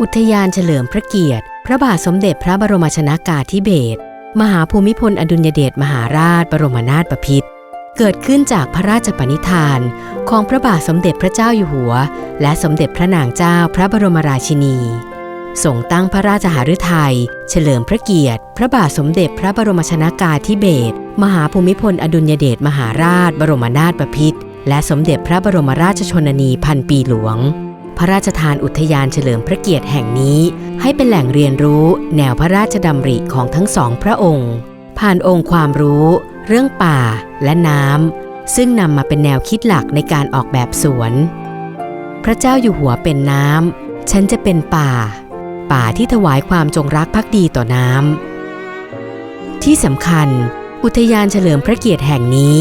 อุทยานเฉลิมพระเกียรติ พระบาทสมเด็จพระบรมชนากาธิเบศรมหาภูมิพลอดุลยเดชมหาราช บรมนาถบพิตรเกิดขึ้นจากพระราชปณิธาน ของพระบาทสมเด็จพระเจ้าอยู่หัว และสมเด็จพระนางเจ้าพระบรมราชินีทรงตั้งพระราชหฤทัยเฉลิมพระเกียรติ พระบาทสมเด็จพระบรมชนากาธิเบศรมหาภูมิพลอดุลยเดชมหาราช บรมนาถบพิตรและสมเด็จพระบรมราชชนนีพันปีหลวง พระราชทานอุทยานเฉลิมพระเกียรติแห่งนี้ ให้เป็นแหล่งเรียนรู้แนวพระราชดำริของทั้งสองพระองค์ ผ่านองค์ความรู้ เรื่องป่าและน้ำซึ่งนำมาเป็นแนวคิดหลักในการออกแบบสวน พระเจ้าอยู่หัวเป็นน้ำฉันจะเป็นป่า ป่าที่ถวายความจงรักภักดีต่อน้ำที่สำคัญ อุทยานเฉลิมพระเกียรติแห่งนี้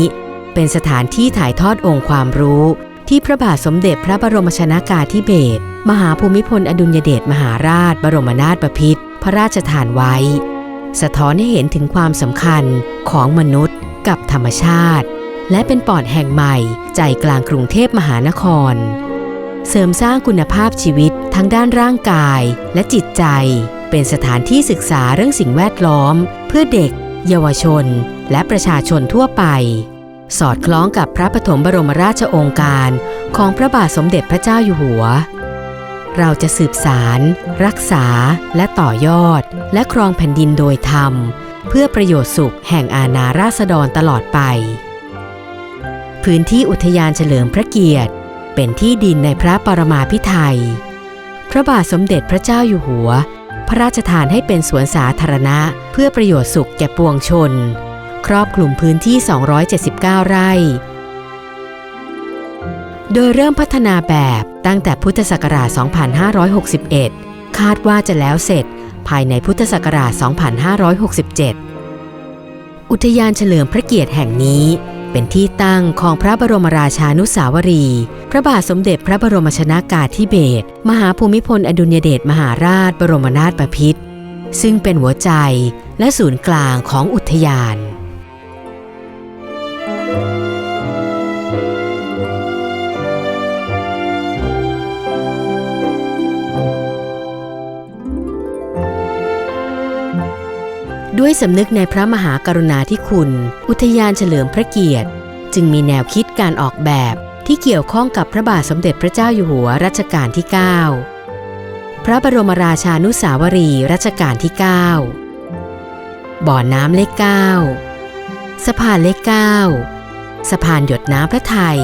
เป็นสถานที่ถ่ายทอดองค์ความรู้ ที่พระบาทสมเด็จพระบรมชนากาธิเบศรมหาภูมิพลอดุลยเดชมหาราช บรมนาถบพิตรพระราชทานไว้ สะท้อนให้เห็นถึงความสำคัญของมนุษย์กับธรรมชาติ และเป็นปอดแห่งใหม่ใจกลางกรุงเทพมหานคร เสริมสร้างคุณภาพชีวิตทั้งด้านร่างกายและจิตใจ เป็นสถานที่ศึกษาเรื่องสิ่งแวดล้อม เพื่อเด็ก เยาวชน และประชาชนทั่วไป สอดคล้องกับพระปฐมบรมราชองค์การของพระบาทสมเด็จพระเจ้าอยู่หัว เราจะสืบสาร รักษาและต่อยอด และครองแผ่นดินโดยธรรม เพื่อประโยชน์สุขแห่งอาณาราษฎรตลอดไป พื้นที่อุทยานเฉลิมพระเกียรติ เป็นที่ดินในพระปรมาภิไธยพระบาทสมเด็จพระเจ้าอยู่หัว พระราชทานให้เป็นสวนสาธารณะ เพื่อประโยชน์สุขแก่ปวงชน ครอบคลุมพื้นที่ 279 ไร่ โดยเริ่มพัฒนาแบบตั้งแต่พุทธศักราช 2561 คาดว่าจะแล้วเสร็จภายในพุทธศักราช 2567 อุทยานเฉลิมพระเกียรติแห่งนี้เป็นที่ตั้งของพระบรมราชานุสาวรี พระบาทสมเด็จพระบรมชนากาธิเบศร มหาภูมิพลอดุลยเดชมหาราชบรมนาถบพิตรซึ่งเป็นหัวใจและศูนย์กลางของอุทยาน ด้วยสำนึกในพระมหากรุณาธิคุณ อุทยานเฉลิมพระเกียรติ จึงมีแนวคิดการออกแบบที่เกี่ยวข้องกับพระบาทสมเด็จพระเจ้าอยู่หัวรัชกาลที่ 9 พระบรมราชานุสาวรีรัชกาลที่ 9 บ่อน้ำเลข9สะพานเลข9สะพานหยดน้ำพระไทย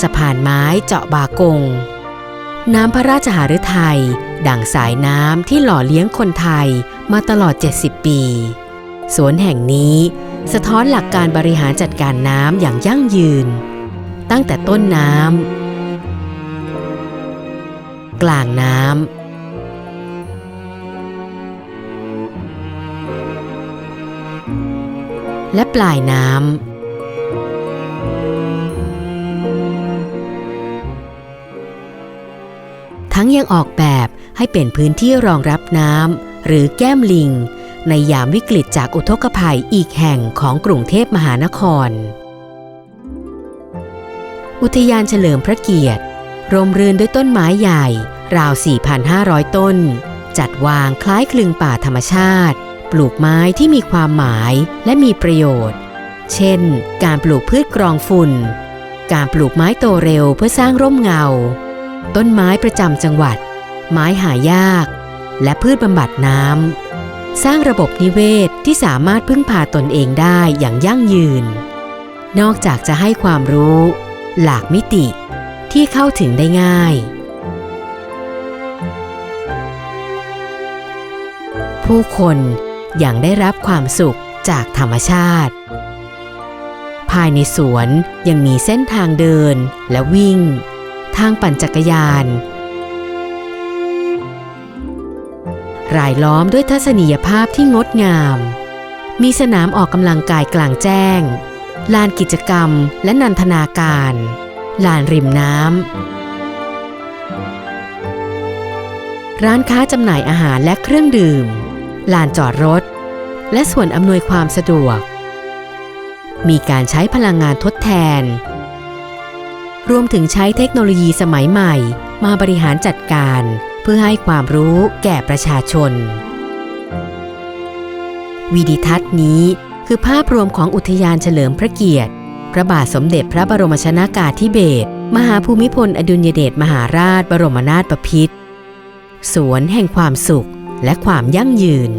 สะพานไม้เจาะบากง น้ำพระราชหฤทัยดั่งสายน้ำที่หล่อเลี้ยงคนไทยมาตลอด 70 ปี สวนแห่งนี้สะท้อนหลักการบริหารจัดการน้ำอย่างยั่งยืน ตั้งแต่ต้นน้ำกลางน้ำและปลายน้ำ ทั้งยังออกแบบให้เป็นพื้นที่รองรับน้ำหรือแก้มลิง ในยามวิกฤตจากอุทกภัยอีกแห่งของกรุงเทพมหานคร อุทยานเฉลิมพระเกียรติร่มรื่นด้วยต้นไม้ใหญ่ ราว 4,500 ต้น จัดวางคล้ายคลึงป่าธรรมชาติ ปลูกไม้ที่มีความหมายและมีประโยชน์ เช่น การปลูกพืชกรองฝุ่น การปลูกไม้โตเร็วเพื่อสร้างร่มเงา ต้นไม้ประจำจังหวัด ไม้หายาก และพืชบำบัดน้ำ สร้างระบบนิเวศที่สามารถพึ่งพาตนเองได้อย่างยั่งยืน นอกจากจะให้ความรู้ หลากมิติที่เข้าถึงได้ง่าย ผู้คนยังได้รับความสุขจากธรรมชาติ ภายในสวนยังมีเส้นทางเดินและวิ่ง ทางปั่นจักรยาน รายล้อมด้วยทัศนียภาพที่งดงาม มีสนามออกกำลังกายกลางแจ้ง ลานกิจกรรมและนันทนาการ ลานริมน้ำ ร้านค้าจำหน่ายอาหารและเครื่องดื่ม ลานจอดรถ และส่วนอำนวยความสะดวก มีการใช้พลังงานทดแทน รวมถึงใช้เทคโนโลยีสมัยใหม่ มาบริหารจัดการ เพื่อให้ความรู้แก่ประชาชน วิดิทัศน์นี้คือภาพรวมของอุทยานเฉลิมพระเกียรติ พระบาทสมเด็จพระบรมชนากาธิเบศรมหาภูมิพลอดุลยเดชมหาราชบรมนาถบพิตรสวนแห่งความสุขและความยั่งยืน